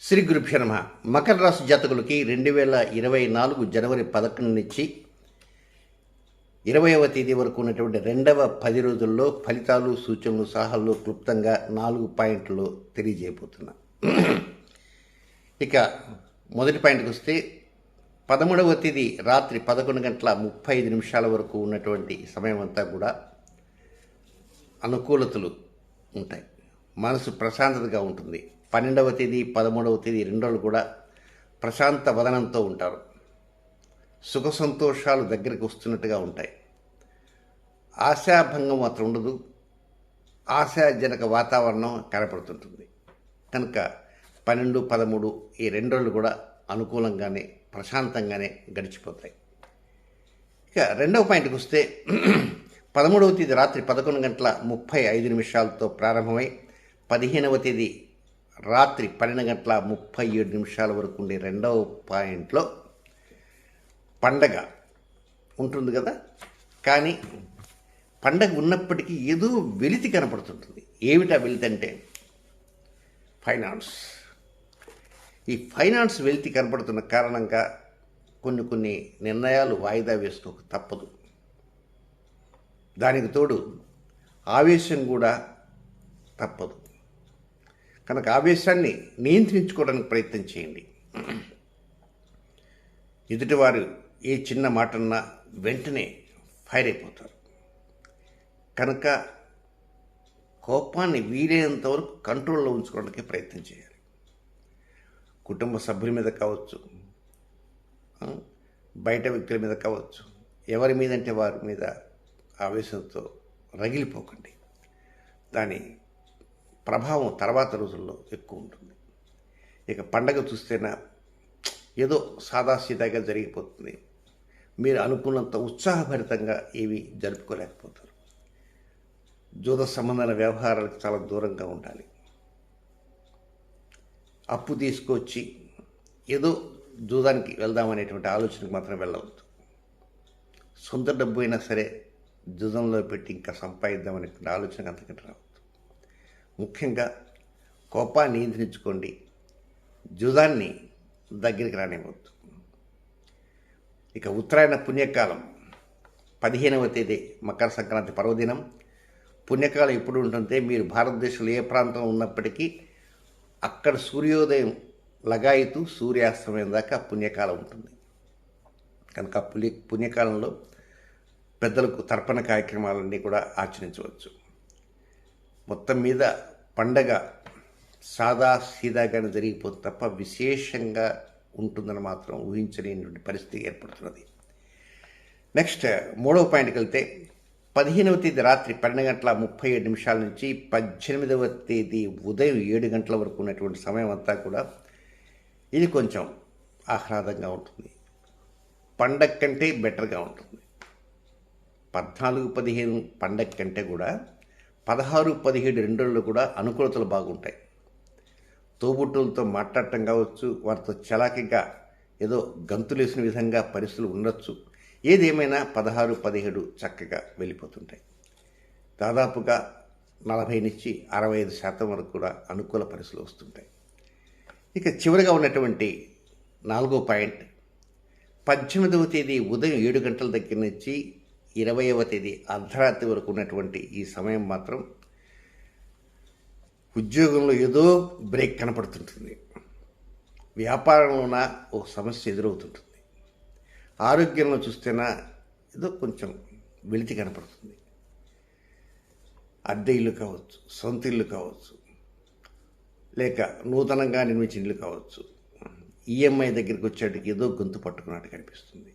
శ్రీ గురుభ్య నమ. మకర రాశి జాతకులకి రెండు వేల ఇరవై నాలుగు జనవరి పదకొండు నుంచి ఇరవైవ తేదీ వరకు ఉన్నటువంటి రెండవ పది రోజుల్లో ఫలితాలు సూచనలు సలహాలు క్లుప్తంగా నాలుగు పాయింట్లు తెలియజేయబోతున్నా. ఇక మొదటి పాయింట్కి వస్తే పదమూడవ తేదీ రాత్రి పదకొండు గంటల ముప్పై ఐదు నిమిషాల వరకు ఉన్నటువంటి సమయం అంతా కూడా అనుకూలతలు ఉంటాయి. మనసు ప్రశాంతతగా ఉంటుంది. పన్నెండవ తేదీ పదమూడవ తేదీ రెండు రోజులు కూడా ప్రశాంత వదనంతో ఉంటారు. సుఖ సంతోషాలు దగ్గరికి వస్తున్నట్టుగా ఉంటాయి. ఆశాభంగం మాత్రం ఉండదు. ఆశాజనక వాతావరణం కనపడుతుంటుంది. కనుక పన్నెండు పదమూడు ఈ రెండు రోజులు కూడా అనుకూలంగానే ప్రశాంతంగానే గడిచిపోతాయి. ఇక రెండవ పాయింట్కి వస్తే పదమూడవ తేదీ రాత్రి పదకొండు గంటల ముప్పై ఐదు నిమిషాలతో ప్రారంభమై పదిహేనవ తేదీ రాత్రి పన్నెండు గంటల ముప్పై ఏడు నిమిషాల వరకు ఉండే రెండవ పాయింట్లో పండగ ఉంటుంది కదా? కానీ పండగ ఉన్నప్పటికీ ఏదో వెలితి కనపడుతుంటుంది. ఏమిటా వెలితి అంటే ఫైనాన్స్. ఈ ఫైనాన్స్ వెలితి కనపడుతున్న కారణంగా కొన్ని కొన్ని నిర్ణయాలు వాయిదా వేసుకోక తప్పదు. దానికి తోడు ఆవేశం కూడా తప్పదు. కనుక ఆవేశాన్ని నియంత్రించుకోవడానికి ప్రయత్నం చేయండి. ఎదుటివారు ఏ చిన్న మాటన్నా వెంటనే ఫైర్ అయిపోతారు. కనుక కోపాన్ని వీలైనంత వరకు కంట్రోల్లో ఉంచుకోవడానికి ప్రయత్నం చేయాలి. కుటుంబ సభ్యుల మీద కావచ్చు బయట వ్యక్తుల మీద కావచ్చు ఎవరి మీదంటే వారి మీద ఆవేశంతో రగిలిపోకండి. దాని ప్రభావం తర్వాత రోజుల్లో ఎక్కువ ఉంటుంది. ఇక పండగ చూస్తేనా ఏదో సాదాసీదాగా జరిగిపోతుంది. మీరు అనుకున్నంత ఉత్సాహభరితంగా ఏవి జరుపుకోలేకపోతారు. జూద సంబంధాల వ్యవహారాలకు చాలా దూరంగా ఉండాలి. అప్పు తీసుకొచ్చి ఏదో జూదానికి వెళ్దామనేటువంటి ఆలోచనకు మాత్రం వెళ్ళవద్దు. సొంత డబ్బు అయినా సరే జూదంలో పెట్టి ఇంకా సంపాదిద్దామనేటువంటి ఆలోచనకు అంతకంటే రావద్దు. ముఖ్యంగా కోపాన్ని నియంత్రించుకోండి. జుదాన్ని దగ్గరికి రానివ్వద్దు. ఇక ఉత్తరాయణ పుణ్యకాలం పదిహేనవ తేదీ మకర సంక్రాంతి పర్వదినం. పుణ్యకాలం ఎప్పుడు ఉంటుంటే మీరు భారతదేశంలో ఏ ప్రాంతం ఉన్నప్పటికీ అక్కడ సూర్యోదయం లగాయితూ సూర్యాస్తమయం దాకా పుణ్యకాలం ఉంటుంది. కనుక పుణ్య పుణ్యకాలంలో పెద్దలకు తర్పణ కార్యక్రమాలన్నీ కూడా ఆచరించవచ్చు. మొత్తం మీద పండగ సాదా సీదాగానే జరిగిపోతుంది తప్ప విశేషంగా ఉంటుందని మాత్రం ఊహించలేనటువంటి పరిస్థితి ఏర్పడుతున్నది. నెక్స్ట్ మూడవ పాయింట్కి వెళ్తే పదిహేనవ తేదీ రాత్రి పన్నెండు గంటల ముప్పై ఏడు నిమిషాల నుంచి పద్దెనిమిదవ తేదీ ఉదయం ఏడు గంటల వరకు ఉన్నటువంటి సమయం అంతా కూడా ఇది కొంచెం ఆహ్లాదంగా ఉంటుంది. పండగ కంటే బెటర్గా ఉంటుంది. పద్నాలుగు పదిహేను పండగ కంటే కూడా పదహారు పదిహేడు రెండు రోజులు కూడా అనుకూలతలు బాగుంటాయి. తోబుట్టులతో మాట్లాడటం కావచ్చు వారితో చలాకిగా ఏదో గంతులేసిన విధంగా పరిస్థితులు ఉండొచ్చు. ఏదేమైనా పదహారు పదిహేడు చక్కగా వెళ్ళిపోతుంటాయి. దాదాపుగా నలభై నుంచి అరవై ఐదు శాతం వరకు కూడా అనుకూల పరిస్థితులు వస్తుంటాయి. ఇక చివరిగా ఉన్నటువంటి నాలుగో పాయింట్ పద్దెనిమిదవ తేదీ ఉదయం ఏడు గంటల దగ్గర నుంచి ఇరవైవ తేదీ అర్ధరాత్రి వరకు ఉన్నటువంటి ఈ సమయం మాత్రం ఉద్యోగంలో ఏదో బ్రేక్ కనపడుతుంటుంది. వ్యాపారంలోన ఒక సమస్య ఎదురవుతుంటుంది. ఆరోగ్యంలో చూస్తేనా ఏదో కొంచెం వెలితి కనపడుతుంది. అద్దె ఇల్లు కావచ్చు సొంత ఇల్లు కావచ్చు లేక నూతనంగా నిర్మించిన ఇల్లు కావచ్చు ఈఎంఐ దగ్గరికి వచ్చేటికి ఏదో గొంతు పట్టుకున్నట్టు కనిపిస్తుంది.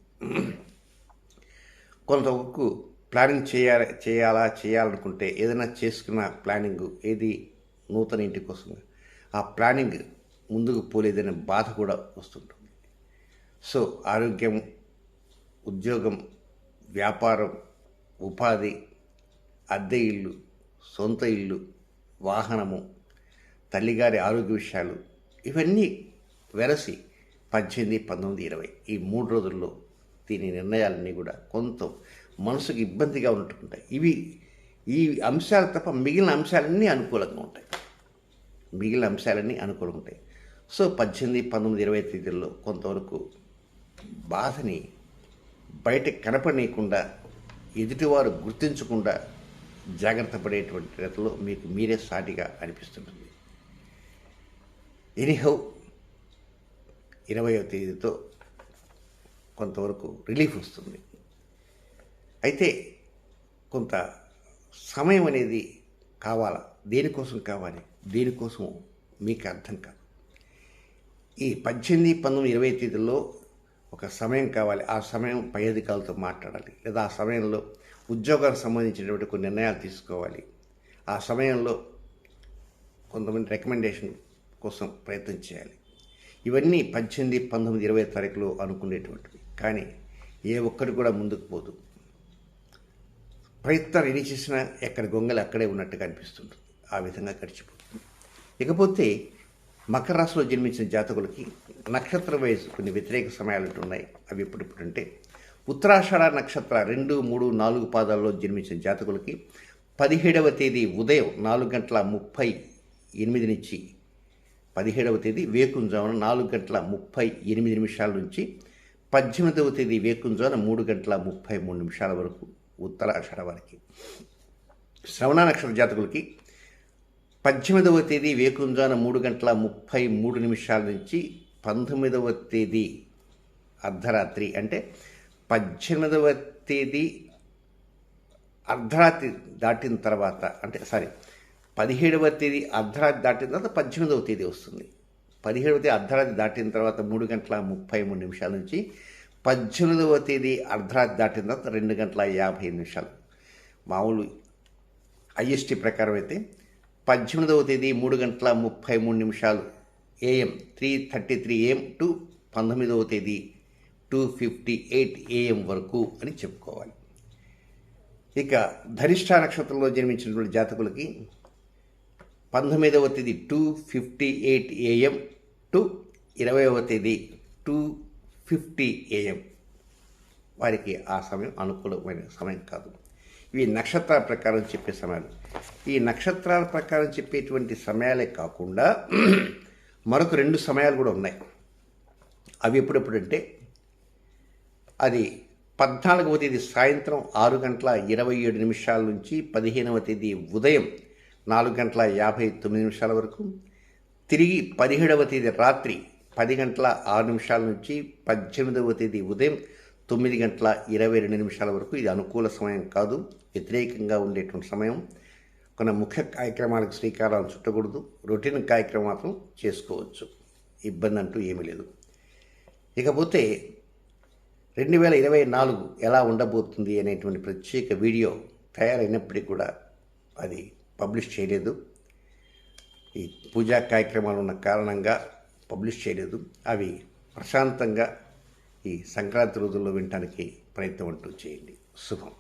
కొంతవరకు ప్లానింగ్ చేయాలి చేయాలా చేయాలనుకుంటే ఏదైనా చేసుకున్న ప్లానింగ్ ఏది నూతన ఇంటి కోసం ఆ ప్లానింగ్ ముందుకు పోలేదనే బాధ కూడా వస్తుంటుంది. సో ఆరోగ్యం ఉద్యోగం వ్యాపారం ఉపాధి అద్దె ఇల్లు సొంత ఇల్లు వాహనము తల్లిగారి ఆరోగ్య విషయాలు ఇవన్నీ వెరసి పద్దెనిమిది పంతొమ్మిది ఇరవై ఈ మూడు రోజుల్లో దీని నిర్ణయాలన్నీ కూడా కొంత మనసుకు ఇబ్బందిగా ఉంటుంటాయి. ఇవి ఈ అంశాలు తప్ప మిగిలిన అంశాలన్నీ అనుకూలంగా ఉంటాయి. మిగిలిన అంశాలన్నీ అనుకూలంగా ఉంటాయి. సో పద్దెనిమిది పంతొమ్మిది ఇరవై తేదీల్లో కొంతవరకు బాధని బయట కనపడనీయకుండా ఎదుటివారు గుర్తించకుండా జాగ్రత్త పడేటువంటి రీతిలో మీకు మీరే సాటిగా అనిపిస్తుంటుంది. ఎనీహౌ ఇరవయో తేదీతో కొంతవరకు రిలీఫ్ వస్తుంది. అయితే కొంత సమయం అనేది కావాలా? దేనికోసం కావాలి? దేనికోసం మీకు అర్థం కాదు. ఈ పద్దెనిమిది పంతొమ్మిది ఇరవై తేదీల్లో ఒక సమయం కావాలి. ఆ సమయం పై అధికారులతో మాట్లాడాలి. లేదా ఆ సమయంలో ఉద్యోగానికి సంబంధించినటువంటి కొన్ని నిర్ణయాలు తీసుకోవాలి. ఆ సమయంలో కొంతమంది రికమెండేషన్ కోసం ప్రయత్నం చేయాలి. ఇవన్నీ పద్దెనిమిది పంతొమ్మిది ఇరవై తారీఖులో అనుకునేటువంటివి. కానీ ఏ ఒక్కటి కూడా ముందుకు పోదు. ప్రయత్నాలు ఎన్ని చేసినా ఎక్కడ గొంగలు అక్కడే ఉన్నట్టుగా అనిపిస్తుంటుంది. ఆ విధంగా గడిచిపోతుంది. ఇకపోతే మకర రాశిలో జన్మించిన జాతకులకి నక్షత్ర వయసు కొన్ని వ్యతిరేక సమయాలు ఉన్నాయి అవి ఇప్పుడిప్పుడంటే అంటే ఉత్తరాషాఢ నక్షత్ర రెండు మూడు నాలుగు పాదాల్లో జన్మించిన జాతకులకి పదిహేడవ తేదీ ఉదయం నాలుగు గంటల ముప్పై ఎనిమిది నుంచి పదిహేడవ తేదీ వేకుంజామున నాలుగు గంటల ముప్పై ఎనిమిది నిమిషాల నుంచి పద్దెనిమిదవ తేదీ వేకుంజామున మూడు గంటల ముప్పై మూడు నిమిషాల వరకు ఉత్తరాషాఢ వారికి. శ్రవణ నక్షత్ర జాతకులకి పద్దెనిమిదవ తేదీ వేకుంజాన మూడు గంటల ముప్పై మూడు నిమిషాల నుంచి పంతొమ్మిదవ తేదీ అర్ధరాత్రి అంటే పద్దెనిమిదవ తేదీ అర్ధరాత్రి దాటిన తర్వాత అంటే సారీ పదిహేడవ తేదీ అర్ధరాత్రి దాటిన తర్వాత పద్దెనిమిదవ తేదీ వస్తుంది. పదిహేడవ తేదీ అర్ధరాత్రి దాటిన తర్వాత మూడు గంటల ముప్పై మూడు నిమిషాల నుంచి పద్దెనిమిదవ తేదీ అర్ధరాత్రి దాటిన తర్వాత రెండు గంటల యాభై నిమిషాలు. మామూలు ఐఎస్టీ ప్రకారం అయితే పద్దెనిమిదవ తేదీ మూడు గంటల ముప్పై మూడు నిమిషాలు AM three thirty three AM to పంతొమ్మిదవ తేదీ టూ ఫిఫ్టీ ఎయిట్ ఏఎం వరకు అని చెప్పుకోవాలి. ఇక ధనిష్ట నక్షత్రంలో జన్మించినటువంటి జాతకులకి పంతొమ్మిదవ తేదీ two fifty eight AM to ఇరవైవ తేదీ టూ ఫిఫ్టీ ఏఎం వారికి ఆ సమయం అనుకూలమైన సమయం కాదు. ఇవి నక్షత్రాల ప్రకారం చెప్పే సమయాలు. ఈ నక్షత్రాల ప్రకారం చెప్పేటువంటి సమయాలే కాకుండా మరొక రెండు సమయాలు కూడా ఉన్నాయి. అవి ఎప్పుడెప్పుడంటే అది పద్నాలుగవ తేదీ సాయంత్రం ఆరు గంటల ఇరవై ఏడు నిమిషాల నుంచి పదిహేనవ తేదీ ఉదయం నాలుగు గంటల యాభై తొమ్మిది నిమిషాల వరకు. తిరిగి పదిహేడవ తేదీ రాత్రి పది గంటల ఆరు నిమిషాల నుంచి పద్దెనిమిదవ తేదీ ఉదయం తొమ్మిది గంటల ఇరవై రెండు నిమిషాల వరకు ఇది అనుకూల సమయం కాదు. వ్యతిరేకంగా ఉండేటువంటి సమయం. కొన్ని ముఖ్య కార్యక్రమాలకు శ్రీకారం చుట్టకూడదు. రొటీన్ కార్యక్రమం మాత్రం చేసుకోవచ్చు. ఇబ్బంది అంటూ ఏమీ లేదు. ఇకపోతే రెండు వేల ఇరవై నాలుగు ఎలా ఉండబోతుంది అనేటువంటి ప్రత్యేక వీడియో తయారైనప్పటికీ కూడా అది పబ్లిష్ చేయలేదు. ఈ పూజా కార్యక్రమాలు ఉన్న కారణంగా పబ్లిష్ చేయలేదు. అవి ప్రశాంతంగా ఈ సంక్రాంతి రోజుల్లో వినటానికి ప్రయత్నం అంటూ చేయండి. శుభం.